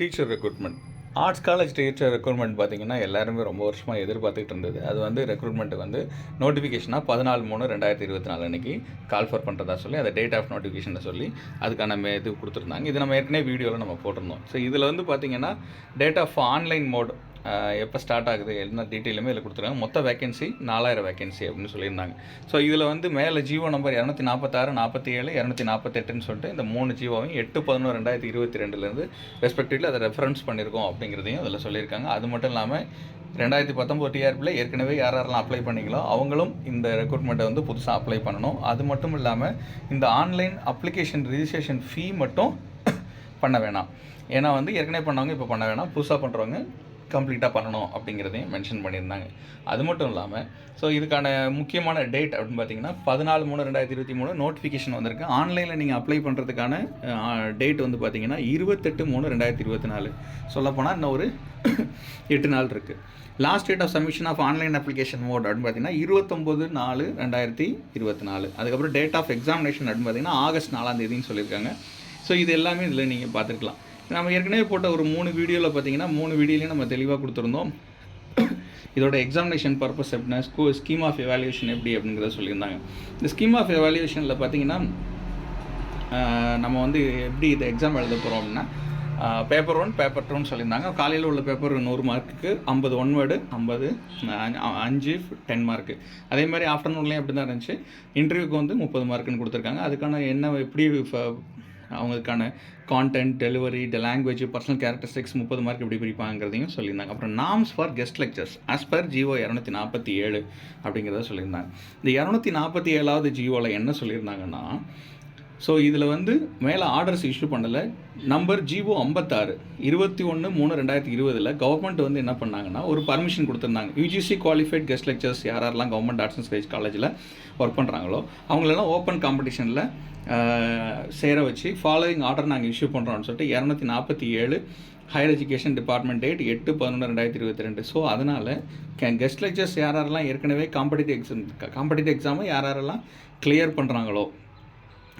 Teacher recruitment arts college teacher recruitment பார்த்தீங்கன்னா எல்லாருமே ரொம்ப வருஷமாக எதிர்பார்த்துக்கிட்டு இருந்தது. அது வந்து ரெக்ரூட்மெண்ட்டு வந்து நோட்டிஃபிகேஷனாக பதினாலு மூணு ரெண்டாயிரத்தி இருபத்தி நாலு அன்றைக்கி கால் ஃபார் பண்ணுறதா சொல்லி அதை டேட் ஆஃப் நோட்டிஃபிகேஷனை சொல்லி அதுக்கான இது கொடுத்துருந்தாங்க. இது நம்ம ஏற்கனவே வீடியோவில் நம்ம போட்டிருந்தோம். ஸோ இதில் வந்து பார்த்தீங்கன்னா டேட் ஆஃப் ஆன்லைன் மோட் எப்போ ஸ்டார்ட் ஆகுது எல்லா டீட்டெயிலுமே இதில் கொடுத்துருக்காங்க. மொத்த வேகன்சி நாலாயிரம் வேகன்சி அப்படின்னு சொல்லியிருந்தாங்க. ஸோ இதில் வந்து மேலே ஜீவோ நம்பர் இரநூத்தி நாற்பத்தாறு நாற்பத்தி ஏழு இரநூத்தி நாற்பத்தெட்டுன்னு சொல்லிட்டு இந்த மூணு ஜீவோவையும் எட்டு பதினோரு ரெண்டாயிரத்தி இருபத்தி ரெண்டுலேருந்து ரெஸ்பெக்டிவ்லி அதை ரெஃபரன்ஸ் பண்ணியிருக்கோம் அப்படிங்கிறதையும் அதில் சொல்லியிருக்காங்க. அது மட்டும் இல்லாமல் ரெண்டாயிரத்தி பத்தொம்போது டிஆர்பியில் ஏற்கனவே யார் யாரெல்லாம் அப்ளை பண்ணிங்களோ அவங்களும் இந்த ரெக்ரூட்மெண்ட்டை வந்து புதுசாக அப்ளை பண்ணணும். அது மட்டும் இல்லாமல் இந்த ஆன்லைன் அப்ளிகேஷன் ரிஜிஸ்ட்ரேஷன் ஃபீ மட்டும் பண்ண வேணாம். ஏன்னா வந்து ஏற்கனவே பண்ணவங்க இப்போ பண்ண வேணாம். புதுசாக பண்ணுறவங்க கம்ப்ளீட்டாக பண்ணணும் அப்படிங்கிறதையும் மென்ஷன் பண்ணியிருந்தாங்க. அது மட்டும் இல்லாமல் ஸோ இதுக்கான முக்கியமான டேட் அப்படின்னு பார்த்தீங்கன்னா பதினாலு மூணு ரெண்டாயிரத்தி இருபத்தி மூணு நோட்டிஃபிகேஷன் வந்திருக்கு. ஆன்லைனில் நீங்கள் அப்ளை பண்ணுறதுக்கான டேட் வந்து பார்த்தீங்கன்னா இருபத்தெட்டு மூணு ரெண்டாயிரத்தி இருபத்தி நாலு. சொல்லப்போனால் இன்னும் ஒரு எட்டு நாள் இருக்குது last date of submission of online application mode அப்படின்னு பார்த்தீங்கன்னா இருபத்தொம்போது நாலு ரெண்டாயிரத்தி இருபத்தி நாலு. அதுக்கப்புறம் டேட் ஆஃப் எக்ஸாமினேஷன் அப்படின்னு பார்த்தீங்கன்னா ஆகஸ்ட் நாலாம் தேதின்னு சொல்லியிருக்காங்க. ஸோ இது எல்லாமே இதில் நீங்கள் பார்த்துருக்கலாம். நம்ம ஏற்கனவே போட்ட ஒரு மூணு வீடியோவில் பார்த்தீங்கன்னா மூணு வீடியோலையும் நம்ம தெளிவாக கொடுத்துருந்தோம். இதோட எக்ஸாமினேஷன் பர்பஸ் எப்படின்னா ஸ்கூ ஸ்கீம் ஆஃப் எவாலுவேஷன் எப்படி அப்படிங்கிறத சொல்லியிருந்தாங்க. இந்த ஸ்கீம் ஆஃப் எவாலுவேஷனில் பார்த்தீங்கன்னா நம்ம வந்து எப்படி இந்த எக்ஸாம் எழுத போகிறோம் அப்படின்னா பேப்பர் ஒன் பேப்பர் டூன்னு சொல்லியிருந்தாங்க. காலையில் உள்ள பேப்பர் நூறு மார்க்குக்கு ஐம்பது ஒன் வேர்டு ஐம்பது அஞ்சு டென் மார்க்கு அதே மாதிரி ஆஃப்டர்நூன்லேயும் அப்படி தான் இருந்துச்சு. இன்டர்வியூக்கு வந்து முப்பது மார்க்குன்னு கொடுத்துருக்காங்க. அதுக்கான என்ன எப்படி ஃப- அவங்களுக்கான content delivery the language personal characteristics முப்பது மார்க் எப்படி பிரிப்பாங்கிறதையும் சொல்லியிருந்தாங்க. அப்புறம் norms for guest lectures as per GO இரநூத்தி நாற்பத்தி ஏழு அப்படிங்கிறத சொல்லியிருந்தாங்க. இந்த இரநூத்தி நாற்பத்தி ஏழாவது ஜிஓவில் என்ன சொல்லியிருந்தாங்கன்னா ஸோ இதில் வந்து மேலே ஆர்டர்ஸ் இஷ்யூ பண்ணலை. நம்பர் ஜிஓ ஐம்பத்தாறு இருபத்தி ஒன்று மூணு ரெண்டாயிரத்தி இருபதில் கவர்மெண்ட் வந்து என்ன பண்ணாங்கன்னா ஒரு பர்மிஷன் கொடுத்துருந்தாங்க. யூஜிசி குவாலிஃபைட் கெஸ்ட் லெக்சர்ஸ் யாரெல்லாம் கவர்மெண்ட் ஆர்ட்ஸ் அண்ட் சயின்ஸ் காலேஜில் ஒர்க் பண்ணுறாங்களோ அவங்களெல்லாம் ஓப்பன் காம்படிஷனில் சேர வச்சு ஃபாலோயிங் ஆர்டர் நாங்கள் இஷ்யூ பண்ணுறோம்னு சொல்லிட்டு இரநூத்தி நாற்பத்தி ஏழு ஹையர் எஜுகேஷன் டிபார்ட்மெண்ட் டேட் எட்டு பதினொன்று ரெண்டாயிரத்தி இருபத்தி ரெண்டு. ஸோ அதனால் கெஸ்ட் லெக்சர்ஸ் யார் யாரெல்லாம் ஏற்கனவே காம்படிட்டிவ் எக்ஸாம் காம்படிட்டிவ் எக்ஸாமை யார் யாரெல்லாம் கிளியர் பண்ணுறாங்களோ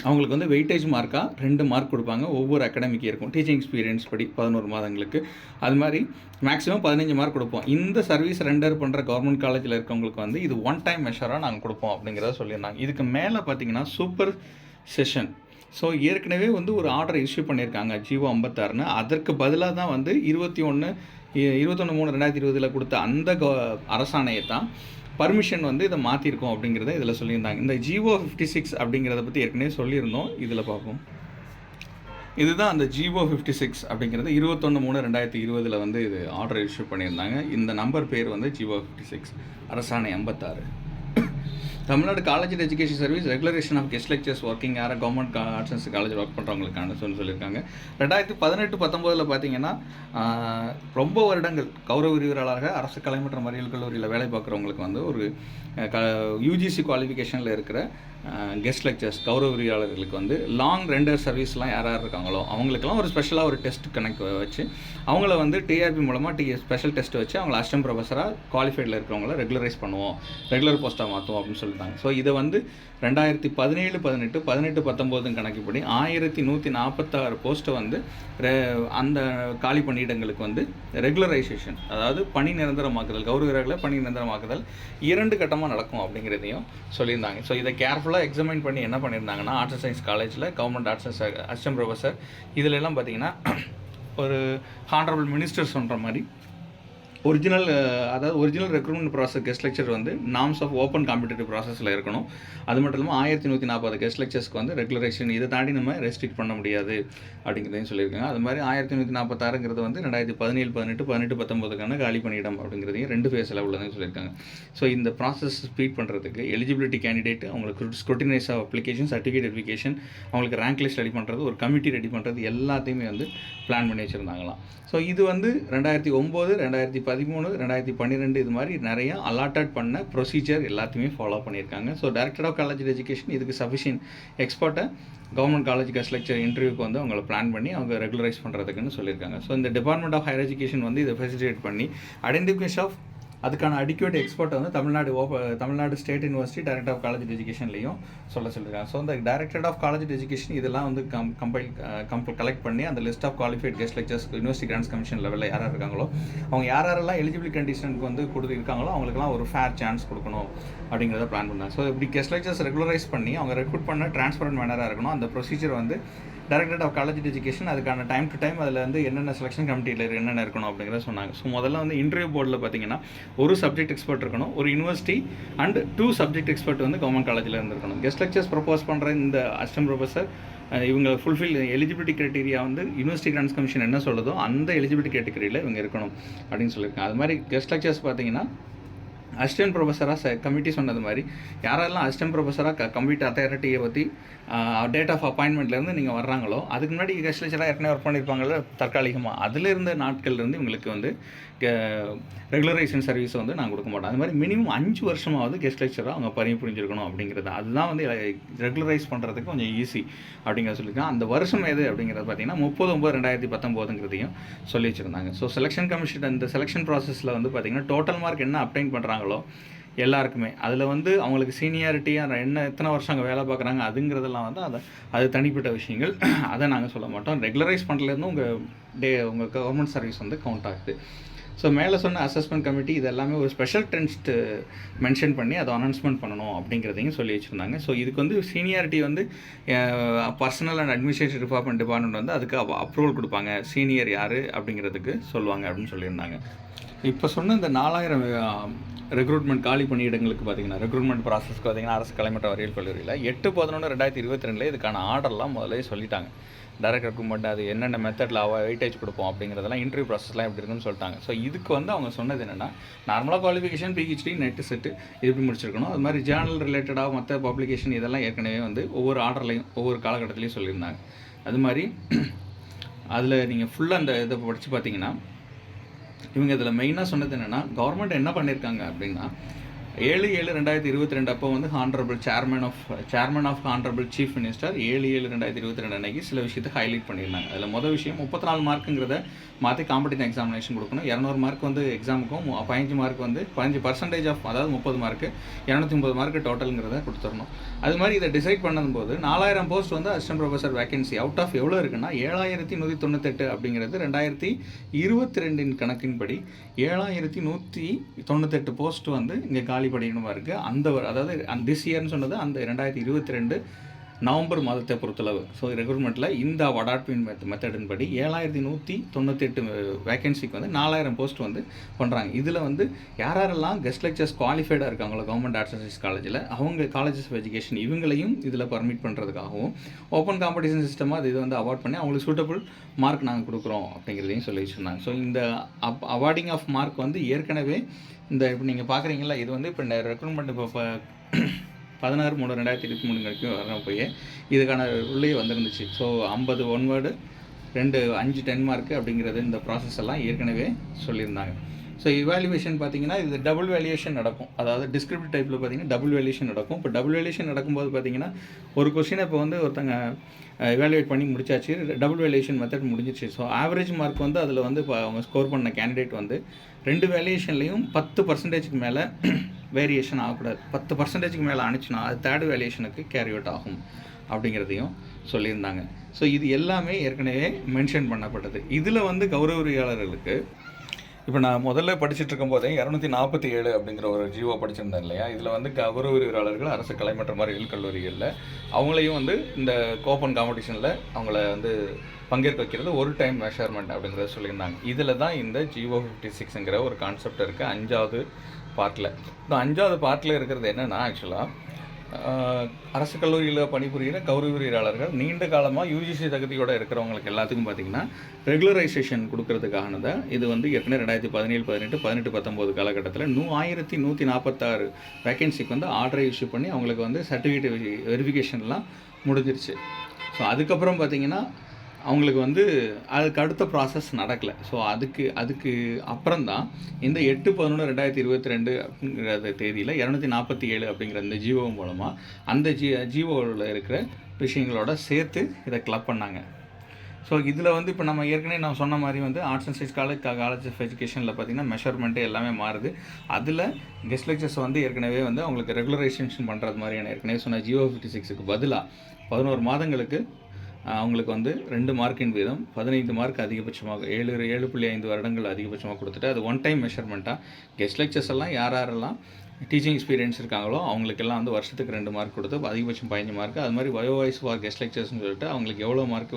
அவங்களுக்கு வந்து வெயிட்டேஜ் மார்க்காக ரெண்டு மார்க் கொடுப்பாங்க. ஒவ்வொரு அகாடமிக்கு இருக்கும் டீச்சிங் எக்ஸ்பீரியன்ஸ் படி பதினோரு மாதங்களுக்கு. அது மாதிரி மேக்ஸிமம் பதினஞ்சு மார்க் கொடுப்போம். இந்த சர்வீஸ் ரெண்டர் பண்ணுற கவர்மெண்ட் காலேஜில் இருக்கவங்களுக்கு வந்து இது ஒன் டைம் மெஷராக நாங்கள் கொடுப்போம் அப்படிங்கிறத சொல்லியிருந்தாங்க. இதுக்கு மேலே பார்த்தீங்கன்னா சூப்பர் செஷன் ஸோ ஏற்கனவே வந்து ஒரு ஆர்டர் இஷ்யூ பண்ணியிருக்காங்க. ஜிஓ ஐம்பத்தாறுன்னு. அதற்கு பதிலாக தான் வந்து இருபத்தி ஒன்று இருபத்தொன்று மூணு ரெண்டாயிரத்தி இருபதில் கொடுத்த அந்த கோ அரசாணையை தான் பர்மிஷன் வந்து இதை மாற்றிருக்கோம் அப்படிங்கிறத இதில் சொல்லியிருந்தாங்க. இந்த ஜிஓ ஃபிஃப்டி சிக்ஸ் அப்படிங்கிறத பற்றி ஏற்கனவே சொல்லியிருந்தோம். இதில் பார்ப்போம். இதுதான் அந்த ஜிஓ ஃபிஃப்டி சிக்ஸ் அப்படிங்கிறது இருபத்தொன்று மூணு ரெண்டாயிரத்தி இருபதில் வந்து இது ஆர்டர் இஷ்யூ பண்ணியிருந்தாங்க. இந்த நம்பர் பேர் வந்து ஜிஓ ஃபிஃப்டி சிக்ஸ் அரசாணை ஐம்பத்தாறு Tamil Nadu college and education service regulation of guest lectures working யார government arts and college work பண்ணுறவங்களுக்கான சொல்லி சொல்லியிருக்காங்க. ரெண்டாயிரத்தி பதினெட்டு பத்தொம்போதில் பார்த்தீங்கன்னா ரொம்ப வருடங்கள் கௌரவ விரிவுரையாளராக அரசு கலை மற்றும் மறியல் கல்லூரியில் வேலை பார்க்குறவங்களுக்கு வந்து ஒரு க யூஜிசி குவாலிஃபிகேஷனில் இருக்கிற கெஸ்ட் லெக்சர்ஸ் கௌரவ விரிவாளர்களுக்கு வந்து லாங் ரெண்டர் சர்வீஸ்லாம் யார் யார் இருக்காங்களோ அவங்களுக்கெல்லாம் ஒரு ஸ்பெஷலாக ஒரு டெஸ்ட் கணக்கு வச்சு அவங்கள வந்து டிஆர்பி மூலமாக டி ஸ்பெஷல் டெஸ்ட் வச்சு அவங்கள அஸ்டம் ப்ரொஃபஸராக குவாலிஃபைடில் இருக்கிறவங்கள ரெகுலரைஸ் பண்ணுவோம். ரெகுலர் போஸ்ட்டாக மாற்றுவோம் அப்படின்னு சொல்லிட்டாங்க ஸோ இதை வந்து ரெண்டாயிரத்தி பதினேழு பதினெட்டு பதினெட்டு பத்தொம்போதும் கணக்குப்படி ஆயிரத்தி நூற்றி நாற்பத்தாறு போஸ்ட்டை வந்து ரெ அந்த காலி பணியிடங்களுக்கு வந்து ரெகுலரைசேஷன் அதாவது பணி நிரந்தரமாக்குதல் கௌரவர்களை பணி நிரந்தரமாக்குதல் இரண்டு கட்டமாக நடக்கும் அப்படிங்கிறதையும் சொல்லியிருந்தாங்க. ஸோ இதை கேர்ஃபுல்லாக எக்ஸாமின் பண்ணி என்ன பண்ணியிருந்தாங்கன்னா ஆர்ட்ஸ் அண்ட் சயின்ஸ் காலேஜில் government arts and assistant professor இதிலெல்லாம் பார்த்தீங்கன்னா ஒரு ஹானரபிள் மினிஸ்டர் சொல்கிற மாதிரி ஒரிஜினல் uh, அதாவது original recruitment process guest lecture வந்து நாம்ஸ் ஆஃப் ஓப்பன் காம்படிட்டிவ் ப்ராசஸில் இருக்கணும். அது மட்டும் இல்லாமல் ஆயிரத்தி நூற்றி நாற்பது கெஸ்ட் லெக்சர்ஸ்க்கு வந்து ரெகுலரேஷன் இதை தாண்டி நம்ம ரெஸ்ட்ரிக்ட் பண்ண முடியாது அப்படிங்கிறதையும் சொல்லியிருக்காங்க. அது மாதிரி ஆயிரத்தி நூற்றி நாற்பத்தாறுங்கிறது வந்து ரெண்டாயிரத்தி பதினேழு பதினெட்டு பதினெட்டு பத்தொம்பதுக்கான காலி பணியிடம் அப்படிங்கிறதையும் ரெண்டு ஃபேஸில் உள்ளதையும் சொல்லியிருக்காங்க. ஸோ இந்த ப்ராசஸ் ஸ்பீட் பண்ணுறதுக்கு எலிஜிபிலிட்டி கேண்டிடேட் அவங்களுக்கு scrutinise of application certificate verification அவங்களுக்கு ரேங்க் லிஸ்ட் ரெடி பண்ணுறது ஒரு கமிட்டி ரெடி பண்ணுறது எல்லாத்தையுமே வந்து பிளான் பண்ணி வச்சுருந்தாங்களாம். ஸோ இது வந்து ரெண்டாயிரத்தி ஒம்பது ரெண்டாயிரத்தி பதிமூணு ரெண்டாயிரத்தி பன்னிரெண்டு இது மாதிரி நிறைய அலாட்டட் பண்ண ப்ரொசீஜர் எல்லாத்தையுமே ஃபாலோ பண்ணியிருக்காங்க. So director of college education இதுக்கு சஃபிஷியன்ட் எக்ஸ்பர்ட்டை கவர்மெண்ட் காலேஜ் கெஸ்ட் லெக்சர் இன்டர்வியூக்கு வந்து அவங்கள பிளான் பண்ணி அவங்க ரெகுலரைஸ் பண்ணுறதுக்குன்னு சொல்லியிருக்காங்க. ஸோ இந்த டிபார்ட்மெண்ட் ஆஃப் ஹையர் எஜுகேஷன் வந்து இதை ஃபெசிலிட்டேட் பண்ணி ஐடென்டிஃபிகேஷன் ஆஃப் அதுக்கான அடிக்குவேட் எக்ஸ்பர்ட் வந்து Tamil Nadu ஓப்ப Tamil Nadu state university director of college எஜுகேஷன்லையும் சொல்ல சொல்லியிருக்காங்க. ஸோ இந்த டைரக்டர் ஆஃப் காலேஜ் எஜுகேஷன் இதெல்லாம் வந்து கம் கம்பைல் கம்ப கலெக்ட் பண்ணி அந்த list of qualified guest lectures university grants commission லெவலில் யார் யார் இருக்காங்களோ அவங்க யார் யாரெல்லாம் எலிஜிபிள் கண்டிஷனுக்கு வந்து கொடுத்து இருக்காங்களோ அவங்களுக்குலாம் ஒரு ஃபேர் சான்ஸ் கொடுக்கணும் அப்படிங்கிறத பிளான் பண்ணாங்க. ஸோ இப்படி கெஸ்ட் லெக்சர்ஸ் ரெகுலரைஸ் பண்ணி அவங்க ரெக்ரூட் பண்ண டிரான்ஸ்பரண்ட் மேனராக இருக்கணும். அந்த ப்ரொசீஜர் வந்து டைரக்டர் ஆஃப் காலேஜ் எஜுகேஷன் அதுக்கான டைம் டு டைம் அதில் வந்து என்னென்ன செலெக்ஷன் கமிட்டியில் என்னென்ன இருக்கணும் அப்படிங்கிறத சொன்னாங்க. ஸோ முதல்ல வந்து இன்டர்வியூ போர்டில் பார்த்தீங்கன்னா ஒரு சப்ஜெக்ட் எக்ஸ்பர்ட் இருக்கணும் ஒரு university and two subject expert வந்து கவர்மெண்ட் காலேஜில் இருந்திருக்கணும். கெஸ்ட் லெக்சர்ஸ் ப்ரப்போஸ் பண்ணுற இந்த அஸ்டம் ப்ரொஃபஸர் இவங்க ஃபுல்ஃபில் எலிஜிபிலிட்டி கிரைட்டீரியா வந்து யூனிவர்சிட்டி கிராண்ட்ஸ் கமிஷன் என்ன சொல்லுதோ அந்த எலிஜிபிலிட்டி கேட்டகரியில் இவங்க இருக்கணும் அப்படின்னு சொல்லியிருக்காங்க. அது மாதிரி கெஸ்ட் லெக்சர்ஸ் பார்த்தீங்கன்னா அசிஸ்டன்ட் ப்ரொஃபஸராக கமிட்டி சொன்னது மாதிரி யாரெல்லாம் அசிஸ்டன்ட் ப்ரொஃபஸராக க அத்தாரிட்டியை பற்றி டேட் ஆஃப் அப்பாயின்மெண்ட்லேருந்து நீங்கள் வர்றாங்களோ அதுக்கு முன்னாடி கெஸ்ட் ஏற்கனவே ஒர்க் பண்ணியிருப்பாங்கல்ல தற்காலிகமாக அதில் இருந்த நாட்கள்லேருந்து இவங்களுக்கு வந்து ரெகுலரைசேஷன் சர்வீஸ் வந்து நான் கொடுக்க மாட்டோம். அது மாதிரி மினிமம் அஞ்சு வருஷமாவது கெஸ்ட் லெக்சராக அவங்க பணி புரிஞ்சிருக்கணும் அப்படிங்கிறது. அதுதான் வந்து ரெகுலரைஸ் பண்ணுறதுக்கு கொஞ்சம் ஈஸி அப்படிங்கிறத சொல்லியிருக்காங்க. அந்த வருஷம் எது அப்படிங்கிறது பார்த்தீங்கன்னா முப்பது ஒம்பது ரெண்டாயிரத்தி பத்தொம்போதுங்கிறதையும் சொல்லி வச்சுருந்தாங்க. ஸோ செலெக்ஷன் கமிஷன் இந்த செலெக்ஷன் ப்ராசஸில் வந்து பார்த்தீங்கன்னா டோட்டல் மார்க் என்ன அப்டைன் பண்ணுறாங்களோ எல்லாருக்குமே. அதில் வந்து அவங்களுக்கு சீனியாரிட்டியாக என்ன எத்தனை வருஷம் அங்கே வேலை பார்க்குறாங்க அதுங்கிறதெல்லாம் வந்து அதை அது தனிப்பட்ட விஷயங்கள். அதை நாங்கள் சொல்ல மாட்டோம். ரெகுலரைஸ் பண்ணுறதுலேருந்து உங்கள் டே உங்கள் கவர்மெண்ட் சர்வீஸ் வந்து கவுண்ட் ஆகுது. ஸோ மேலே சொன்ன அசஸ்மெண்ட் கமிட்டி இது எல்லாமே ஒரு ஸ்பெஷல் டென்ஸ்ட்டு மென்ஷன் பண்ணி அதை அனௌன்ஸ்மெண்ட் பண்ணணும் அப்படிங்கிறதையும் சொல்லி வச்சுருந்தாங்க. ஸோ இதுக்கு வந்து சீனியாரிட்டி வந்து personnel and administrative department department வந்து அதுக்கு அப்ரூவல் கொடுப்பாங்க. சீனியர் யார் அப்படிங்கிறதுக்கு சொல்லுவாங்க அப்படின்னு சொல்லியிருந்தாங்க. இப்போ சொன்ன இந்த நாலாயிரம் ரெக்ரூட்மெண்ட் காலி பணியிடங்களுக்கு பார்த்தீங்கன்னா ரெக்ரூட்மெண்ட் ப்ராசஸ்க்கு பார்த்தீங்கன்னா அரசு கலைமட்ட வரையல் கல்லூரியில் எட்டு பதினொன்று ரெண்டாயிரத்தி இருபத்தி ரெண்டில் இதுக்கான ஆர்டர்லாம் முதல்ல சொல்லிட்டாங்க. டைரக்ட் ரெக்ரூட்மெண்ட் அது என்னென்ன மெத்தடில் அவ வெயிட்டேஜ் கொடுப்போம் அப்படிங்கிறதெல்லாம் இன்டர்வியூ ப்ராசஸ்லாம் எப்படி இருக்குன்னு சொல்லிட்டாங்க. ஸோ இதுக்கு வந்து அவங்க சொன்னது என்னென்னா நார்மலாக குவாலிஃபிகேஷன் பிஹெச்டி நெட்டு செட்டு இது எப்படி முடிச்சிருக்கணும்? அது மாதிரி ஜேர்னல் ரிலேட்டடாக மற்ற பப்ளிகேஷன் இதெல்லாம் ஏற்கனவே வந்து ஒவ்வொரு ஆர்டர்லையும் ஒவ்வொரு காலகட்டத்திலையும் சொல்லியிருந்தாங்க. அது மாதிரி அதில் நீங்கள் ஃபுல்லாக அந்த இதை படித்து பார்த்தீங்கன்னா இவங்க இதில் மெயினாக சொன்னது என்னென்னா கவர்மெண்ட் என்ன பண்ணியிருக்காங்க அப்படின்னா ஏழு ஏழு ரெண்டாயிரத்தி இருபத்தி ரெண்டு அப்போ வந்து honourable chairman of chairman of honourable chief minister ஏழு ஏழு ரெண்டாயிரத்தி இருபத்தி ரெண்டு அன்னைக்கு சில விஷயத்தை ஹைலைட் பண்ணியிருந்தாங்க. அதில் மொதல் விஷயம் முப்பத்தி நாலு மார்க்குங்கிறத மாற்றி காம்படிட்டிவ் எக்ஸாமினேஷன் கொடுக்கணும். இரநூறு மார்க் வந்து எக்ஸாமுக்கும் பதினஞ்சு மார்க் வந்து பதினஞ்சு பர்சன்டேஜ் ஆஃப் அதாவது முப்பது மார்க்கு இரநூத்தி முப்பது மார்க் டோட்டலுங்கிறத கொடுத்துடணும். அது மாதிரி இதை டிசைட் பண்ணும்போது நாலாயிரம் போஸ்ட் வந்து assistant professor vacancy out of எவ்வளோ இருக்குன்னா ஏழாயிரத்தி நூற்றி தொண்ணூத்தெட்டு அப்படிங்கிறது ரெண்டாயிரத்தி இருபத்தி ரெண்டின் கணக்கின்படி ஏழாயிரத்தி நூற்றி தொண்ணூத்தெட்டு போஸ்ட் வந்து இங்கே காலி படிக்கணுமா இருக்குது அந்த அதாவது அந்த திஸ் இயர்னு சொன்னது அந்த ரெண்டாயிரத்தி இருபத்தி ரெண்டு நவம்பர் மாதத்தை பொறுத்தளவு. ஸோ ரெக்ரூட்மெண்ட்டில் இந்த வடாட்மின் மெத் மெத்தடின் படி ஏழாயிரத்தி நூற்றி தொண்ணூத்தெட்டு வேகன்சிக்கு வந்து நாலாயிரம் போஸ்ட் வந்து பண்ணுறாங்க இதில் வந்து யார் யாரெல்லாம் கெஸ்ட் லெக்சர்ஸ் குவாலிஃபைடாக இருக்காங்களோ கவர்மெண்ட் ஆர்ட்ஸ் அண்ட் சயின்ஸ் காலேஜில் அவங்க காலேஜஸ் ஆஃப் எஜுகேஷன் இவங்களையும் இதில் பர்மிட் பண்ணுறதுக்காகவும் ஓப்பன் காம்படிஷன் சிஸ்டமாக அது இது வந்து அவார்ட் பண்ணி அவங்களுக்கு சூட்டபுள் மார்க் நாங்கள் கொடுக்குறோம் அப்படிங்கிறதையும் சொல்லி வச்சுருந்தாங்க. ஸோ இந்த அப் அவார்டிங் ஆஃப் மார்க் வந்து ஏற்கனவே இந்த இப்போ நீங்கள் பார்க்குறீங்களா இது வந்து இப்போ ரெக்ரூட்மெண்ட் இப்போ பதினாறு மூணு ரெண்டாயிரத்தி இருபத்தி மூணு வரைக்கும் வர போய். இதுக்கான உள்ளே வந்துருந்துச்சு. ஸோ ஐம்பது ஒன் வேர்டு ரெண்டு அஞ்சு டென் மார்க்கு அப்படிங்கிறது இந்த ப்ராசஸ் எல்லாம் ஏற்கனவே சொல்லியிருந்தாங்க. ஸோ இவாலுவேஷன் பார்த்தீங்கன்னா இது டபுள் வேல்யூஷன் நடக்கும். அதாவது டிஸ்கிரிப்டிவ் டைப்பில் பார்த்தீங்கன்னா டபுள் வேல்யூஷன் நடக்கும். இப்போ டபுள் வேல்யூஷன் நடக்கும்போது பார்த்தீங்கன்னா ஒரு கொஸ்டினை இப்போ வந்து ஒருத்தங்க இவாலுவேட் பண்ணி முடிச்சாச்சு. டபுள் வேல்யூஷன் மெத்தட் முடிஞ்சிச்சு ஸோ ஆவரேஜ் மார்க் வந்து அதில் வந்து இப்போ அவங்க ஸ்கோர் பண்ண கேண்டிடேட் வந்து ரெண்டு வேல்யூஷன்லேயும் பத்து பர்சன்டேஜ்க்கு மேலே வேரியேஷன் ஆகக்கூடாது. பத்து பர்சன்டேஜுக்கு மேலே அனுச்சுன்னா அது தேர்ட் வேல்யூஷனுக்கு கேரி அவுட் ஆகும் அப்படிங்கிறதையும் சொல்லியிருந்தாங்க. ஸோ இது எல்லாமே ஏற்கனவே மென்ஷன் பண்ணப்பட்டது. இதில் வந்து கௌரவரியாளர்களுக்கு இப்போ நான் முதல்ல படிச்சுட்டு இருக்கும்போதே இரநூத்தி நாற்பத்தி ஏழு அப்படிங்கிற ஒரு ஜீவோ படிச்சிருந்தேன் இல்லையா? இதில் வந்து கௌரவ உரிமையாளர்கள் அரசு கலை மற்றும் அறிவியல் கல்லூரிகளில் அவங்களையும் வந்து இந்த கோப்பன் காம்படிஷனில் அவங்கள வந்து பங்கேற்க வைக்கிறது ஒரு டைம் மெஷர்மெண்ட் அப்படிங்கிறத சொல்லியிருந்தாங்க. இதில் தான் இந்த ஜிஓ ஃபிஃப்டி சிக்ஸுங்கிற ஒரு கான்செப்ட் இருக்குது அஞ்சாவது பார்ட்டில் இந்த அஞ்சாவது பார்ட்டில் இருக்கிறது என்னென்னா ஆக்சுவலாக அரசு கல்லூரியில் பணிபுரிகிற கௌரவ உரிமையாளர்கள் நீண்ட காலமாக யூஜிசி தகுதியோடு இருக்கிறவங்களுக்கு எல்லாத்துக்கும் பார்த்தீங்கன்னா ரெகுலரைசேஷன் கொடுக்கறதுக்கானதை இது வந்து ஏற்கனவே ரெண்டாயிரத்தி பதினேழு பதினெட்டு பதினெட்டு பத்தொம்போது காலகட்டத்தில் நூ ஆயிரத்தி நூற்றி நாற்பத்தாறு வேகன்சிக்கு வந்து ஆர்டரை இஷ்யூ பண்ணி அவங்களுக்கு வந்து சர்டிஃபிகேட் வெரிஃபிகேஷன்லாம் முடிஞ்சிருச்சு. ஸோ அதுக்கப்புறம் பார்த்தீங்கன்னா அவங்களுக்கு வந்து அதுக்கு அடுத்த ப்ராசஸ் நடக்கலை. ஸோ அதுக்கு அதுக்கு அப்புறம் தான் இந்த எட்டு பதினொன்று ரெண்டாயிரத்தி இருபத்தி ரெண்டு அப்படிங்கிற தேதியில் இரநூத்தி நாற்பத்தி ஏழு அப்படிங்கிற இந்த ஜீவோ மூலமாக அந்த ஜி ஜிஓவில் இருக்கிற விஷயங்களோட சேர்த்து இதை கிளப் பண்ணாங்க. ஸோ இதில் வந்து இப்போ நம்ம ஏற்கனவே நான் சொன்ன மாதிரி வந்து arts and science college college of எஜுகேஷனில் பார்த்தீங்கன்னா மெஷர்மெண்ட்டு எல்லாமே மாறுது. அதில் கெஸ்ட் லெக்சர்ஸ் வந்து ஏற்கனவே வந்து அவங்களுக்கு ரெகுலரைசேஷன் பண்ணுறது மாதிரியான ஏற்கனவே சொன்ன ஜியோ ஃபிஃப்டி சிக்ஸுக்கு பதிலாக பதினோரு மாதங்களுக்கு அவங்களுக்கு வந்து ரெண்டு மார்க்கின் வீதம் பதினைந்து மார்க் அதிகபட்சமாக ஏழு ஏழு புள்ளி ஐந்து வருடங்கள் அதிகபட்சமாக கொடுத்துட்டு அது ஒன் டைம் மெஷர்மெண்ட்டாக கெஸ்ட் லெக்சர்ஸ் எல்லாம் யார் யாரெல்லாம் டீச்சிங் எக்ஸ்பீரியன்ஸ் இருக்காங்களோ அவங்களுக்கெல்லாம் வந்து வருஷத்துக்கு ரெண்டு மார்க் கொடுத்து அதிகபட்சம் பதினஞ்சு மார்க். அது மாதிரி வயோ வாய்ஸ் ஃபார் கெஸ்ட் லெக்சர்ஸ்னு சொல்லிட்டு அவங்களுக்கு எவ்வளோ மார்க்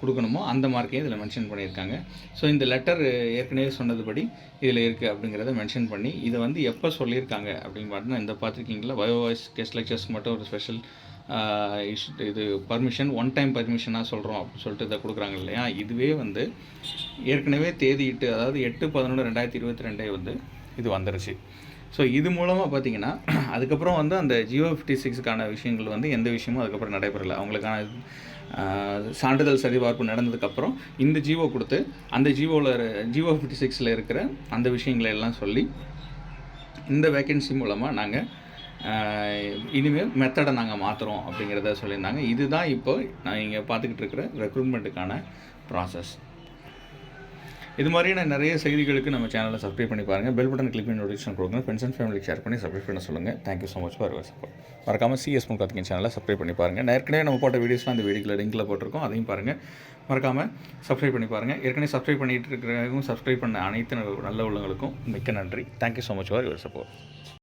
கொடுக்கணுமோ அந்த மார்க்கையும் இதில் மென்ஷன் பண்ணியிருக்காங்க. ஸோ இந்த லெட்டர் ஏற்கனவே சொன்னதுபடி இதில் இருக்குது அப்படிங்கிறத மென்ஷன் பண்ணி இதை வந்து எப்போ சொல்லியிருக்காங்க அப்படின்னு பார்த்தீங்கன்னா இந்த பார்த்துருக்கீங்களா? வயோ வாய்ஸ் கெஸ்ட் லெக்சர்ஸ் மட்டும் ஒரு ஸ்பெஷல் இது பர்மிஷன் ஒன் டைம் பர்மிஷனாக சொல்கிறோம் அப்படின்னு சொல்லிட்டு இதை கொடுக்குறாங்க இல்லையா? இதுவே வந்து ஏற்கனவே தேதியிட்டு அதாவது எட்டு பதினொன்று ரெண்டாயிரத்தி இருபத்தி ரெண்டே வந்து இது வந்துருச்சு. ஸோ இது மூலமாக பார்த்தீங்கன்னா அதுக்கப்புறம் வந்து அந்த ஜியோ ஃபிஃப்டி சிக்ஸுக்கான விஷயங்கள் வந்து எந்த விஷயமும் அதுக்கப்புறம் நடைபெறலை. அவங்களுக்கான சான்றிதழ் சரிபார்ப்பு நடந்ததுக்கப்புறம் இந்த ஜியோ கொடுத்து அந்த ஜியோவில் ஜியோ ஃபிஃப்டி சிக்ஸில் இருக்கிற அந்த விஷயங்களை எல்லாம் சொல்லி இந்த வேக்கன்சி மூலமாக நாங்கள் இனிமேல் மெத்தடை நாங்கள் மாற்றுறோம் அப்படிங்கிறத சொல்லியிருந்தாங்க. இதுதான் இப்போ நான் இங்கே பார்த்துக்கிட்டு இருக்கிற ரெக்ரூட்மெண்ட்டுக்கான ப்ராசஸ் இது மாதிரியான நிறைய செய்திகளுக்கு நம்ம சேனலை சப்ஸ்கிரைப் பண்ணி பாருங்கள் பெல் பட்டன் கிளிக் பண்ணி நோட்டிஃபிகேஷன் கொடுங்க. ஃப்ரெண்ட்ஸ் அண்ட் ஃபேமிலிக்கு ஷேர் பண்ணி சப்ஸ்கிரைப் பண்ண சொல்லுங்கள் thank you so much for your support மறக்காமல் சிஎஸ் முகாத்திங்க சேனலை சப்ஸ்கிரைப் பண்ணி பாருங்கள் ஏற்கனவே நம்ம போட்ட வீடியோஸ்லாம் அந்த வீடியோவில் லிங்கில் போட்டிருக்கோம். அதையும் பாருங்கள் மறக்காமல் சப்ஸ்கிரைப் பண்ணி பாருங்கள் ஏற்கனவே சப்ஸ்கிரைப் பண்ணிட்டு இருக்கிறவங்க சப்ஸ்கிரைப் பண்ண அனைத்து நல்ல உள்ளவங்களுக்கும் மிக்க நன்றி. Thank you so much for your support